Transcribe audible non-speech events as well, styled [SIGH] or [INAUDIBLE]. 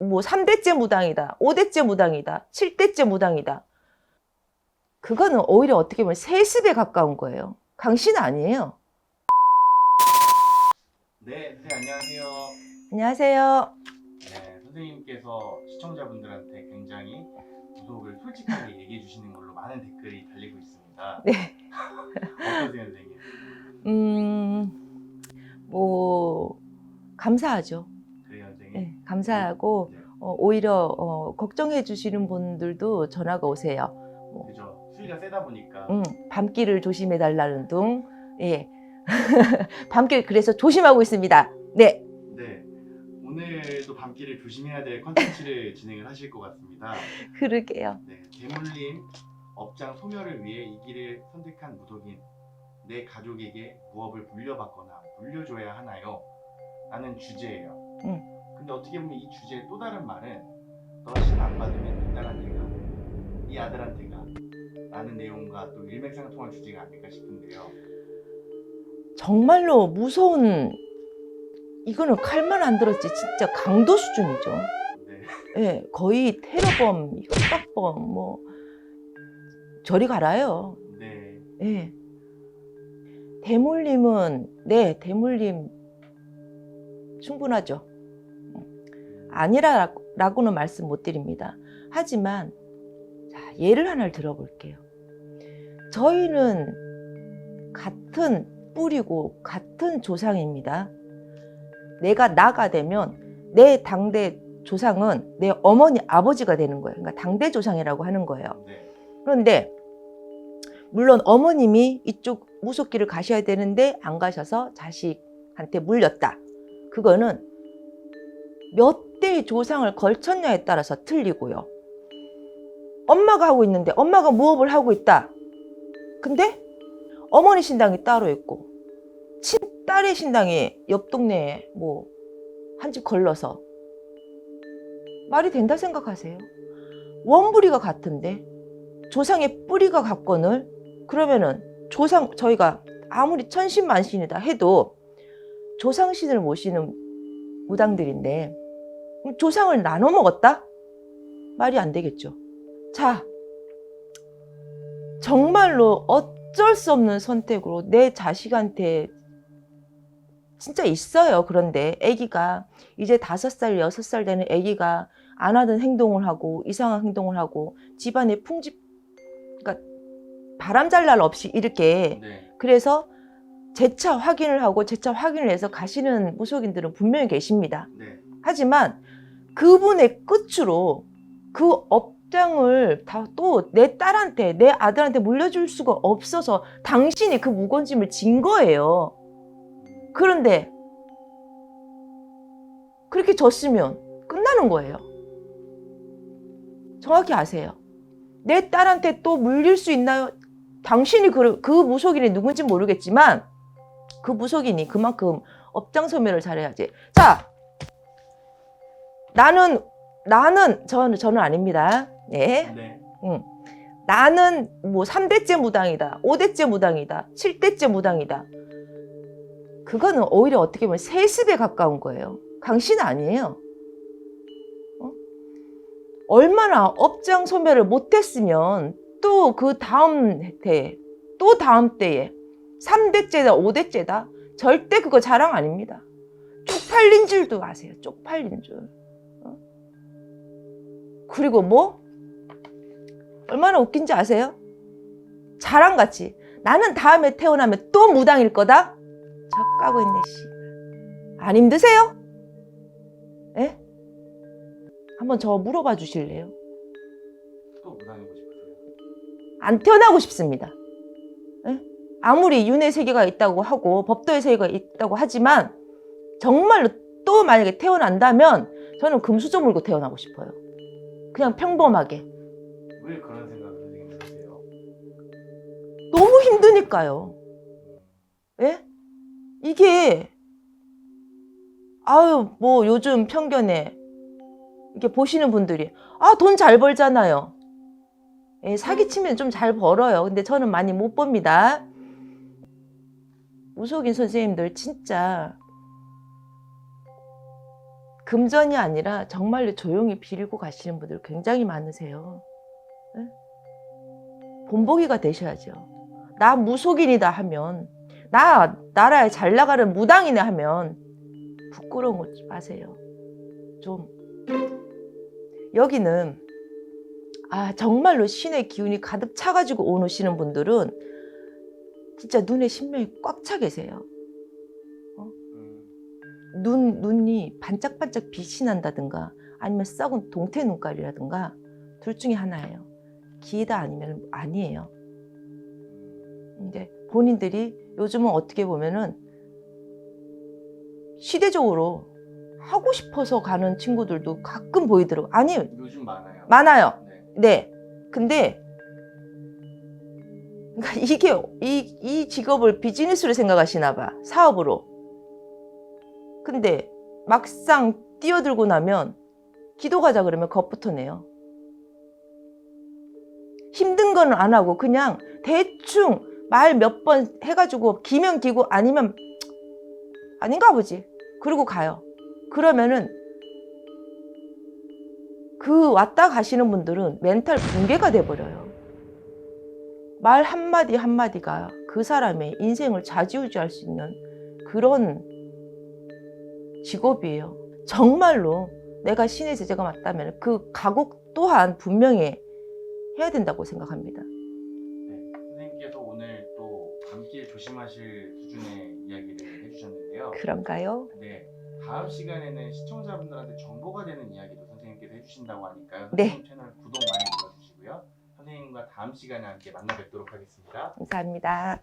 뭐 3대째 무당이다, 5대째 무당이다, 7대째 무당이다. 그거는 오히려 어떻게 보면 세습에 가까운 거예요. 강신 아니에요. 네, 선생님 안녕하세요. 안녕하세요. 네, 선생님께서 시청자분들한테 굉장히 구속을 솔직하게 [LAUGHS] 얘기해 주시는 걸로 많은 댓글이 달리고 있습니다. [LAUGHS] 네. 어떠세요, 선생님? 음, 뭐, 감사하죠. 그래요, 선생님? 네, 감사하고, 네, 어, 오히려, 어, 걱정해 주시는 분들도 전화가 오세요. 그죠. 수위가 세다 보니까 음, 밤길을 조심해 달라는 둥. 예. [LAUGHS] 밤길 그래서 조심하고 있습니다. 네. 네. 오늘도 밤길을 조심해야 될 컨텐츠를 [LAUGHS] 진행을 하실 것 같습니다. 그러게요. 네, 대물림 업장 소멸을 위해 이 길을 선택한 무속인 내 가족에게 무업을 물려받거나 물려줘야 하나요? 라는 주제예요. 응. 근데 어떻게 보면 이 주제의 또 다른 말은 너가 신안 받으면 이 딸한테 가 이 아들한테 가 라는 내용과 또 일맥상통한 주제가 아닐까 싶은데요. 정말로 무서운, 이거는 칼만 안 들었지. 진짜 강도 수준이죠. 네. 예, 거의 테러범, 협박범, 뭐, 저리 가라요. 네. 예. 대물림은, 네, 대물림 충분하죠. 아니라고는 말씀 못 드립니다. 하지만, 자, 예를 하나를 들어볼게요. 저희는 같은 뿌리고 같은 조상입니다. 내가 나가 되면 내 당대 조상은 내 어머니 아버지가 되는 거예요. 그러니까 당대 조상이라고 하는 거예요. 네. 그런데 물론 어머님이 이쪽 무속길을 가셔야 되는데 안 가셔서 자식한테 물렸다. 그거는 몇 대의 조상을 걸쳤냐에 따라서 틀리고요. 엄마가 하고 있는데 엄마가 무업을 하고 있다. 근데 어머니 신당이 따로 있고 친딸의 신당이 옆 동네에 뭐 한 집 걸러서 말이 된다 생각하세요? 원부리가 같은데 조상의 뿌리가 같거늘 그러면은 조상 저희가 아무리 천신만신이다 해도 조상신을 모시는 무당들인데 조상을 나눠 먹었다? 말이 안 되겠죠. 자, 정말로 어쩔 수 없는 선택으로 내 자식한테 진짜 있어요. 그런데 아기가 이제 다섯 살, 여섯 살 되는 아기가 안 하던 행동을 하고 이상한 행동을 하고 집안에 풍집 그러니까 바람잘 날 없이 이렇게 네. 그래서 재차 확인을 하고 재차 확인을 해서 가시는 무속인들은 분명히 계십니다. 네. 하지만 그분의 끝으로 그 업장을 다 또 내 딸한테 내 아들한테 물려줄 수가 없어서 당신이 그 무거운 짐을 진 거예요. 그런데 그렇게 졌으면 끝나는 거예요. 정확히 아세요. 내 딸한테 또 물릴 수 있나요? 당신이 그, 그 무속인이 누군지 모르겠지만 그 무속인이 그만큼 업장 소멸을 잘해야지. 자, 나는 나는 저는 저는 아닙니다. 네. 네. 응. 나는 뭐 3대째 무당이다, 5대째 무당이다, 7대째 무당이다. 그거는 오히려 어떻게 보면 세습에 가까운 거예요. 강신 아니에요. 어? 얼마나 업장 소멸을 못했으면 또 그 다음 때, 또 다음 때에 3대째다, 5대째다. 절대 그거 자랑 아닙니다. 쪽팔린 줄도 아세요. 쪽팔린 줄. 어? 그리고 뭐? 얼마나 웃긴지 아세요? 자랑같이 나는 다음에 태어나면 또 무당일 거다? 저 까고 있네 씨. 안 힘드세요? 예? 한번 저 물어봐 주실래요? 또 무당이고 싶으세요? 안 태어나고 싶습니다. 예? 아무리 윤회 세계가 있다고 하고 법도의 세계가 있다고 하지만 정말로 또 만약에 태어난다면 저는 금수저 물고 태어나고 싶어요. 그냥 평범하게. 왜 그런 생각을 선생님 하세요? 너무 힘드니까요. 예? 이게 아유 뭐 요즘 편견에 이렇게 보시는 분들이 아 돈 잘 벌잖아요. 예, 사기치면 좀 잘 벌어요. 근데 저는 많이 못 법니다. 무속인 선생님들 진짜 금전이 아니라 정말로 조용히 빌고 가시는 분들 굉장히 많으세요. 예? 본보기가 되셔야죠. 나 무속인이다 하면 나 나라에 잘 나가는 무당이네 하면 부끄러운 거 마세요. 좀 여기는 아 정말로 신의 기운이 가득 차가지고 오시는 분들은 진짜 눈에 신명이 꽉 차 계세요. 음, 눈 눈이 반짝반짝 빛이 난다든가 아니면 썩은 동태 눈깔이라든가 둘 중에 하나예요. 기다 아니면 아니에요. 음, 근데 본인들이 요즘은 어떻게 보면은 시대적으로 하고 싶어서 가는 친구들도 가끔 보이더라고. 아니 요즘 많아요. 많아요. 네. 네. 근데 그러니까 이게 이, 이 직업을 비즈니스로 생각하시나 봐. 사업으로. 근데 막상 뛰어들고 나면 기도 가자 그러면 겁부터 내요. 힘든 거는 안 하고 그냥 대충 말 몇 번 해가지고 기면 기고 아니면 아닌가 보지. 그러고 가요. 그러면은 그 왔다 가시는 분들은 멘탈 붕괴가 돼버려요. 말 한마디 한마디가 그 사람의 인생을 좌지우지할 수 있는 그런 직업이에요. 정말로 내가 신의 제자가 맞다면 그 각오 또한 분명히 해야 된다고 생각합니다. 네. 선생님께서 오늘 또 감기에 조심하실 수준의 이야기를 해주셨는데요. 그런가요? 네. 다음 시간에는 시청자분들한테 정보가 되는 이야기도 선생님께서 해주신다고 하니까요. 네. 선생님 채널 구독 많이 눌러주시고요. 선생님과 다음 시간에 함께 만나 뵙도록 하겠습니다. 감사합니다.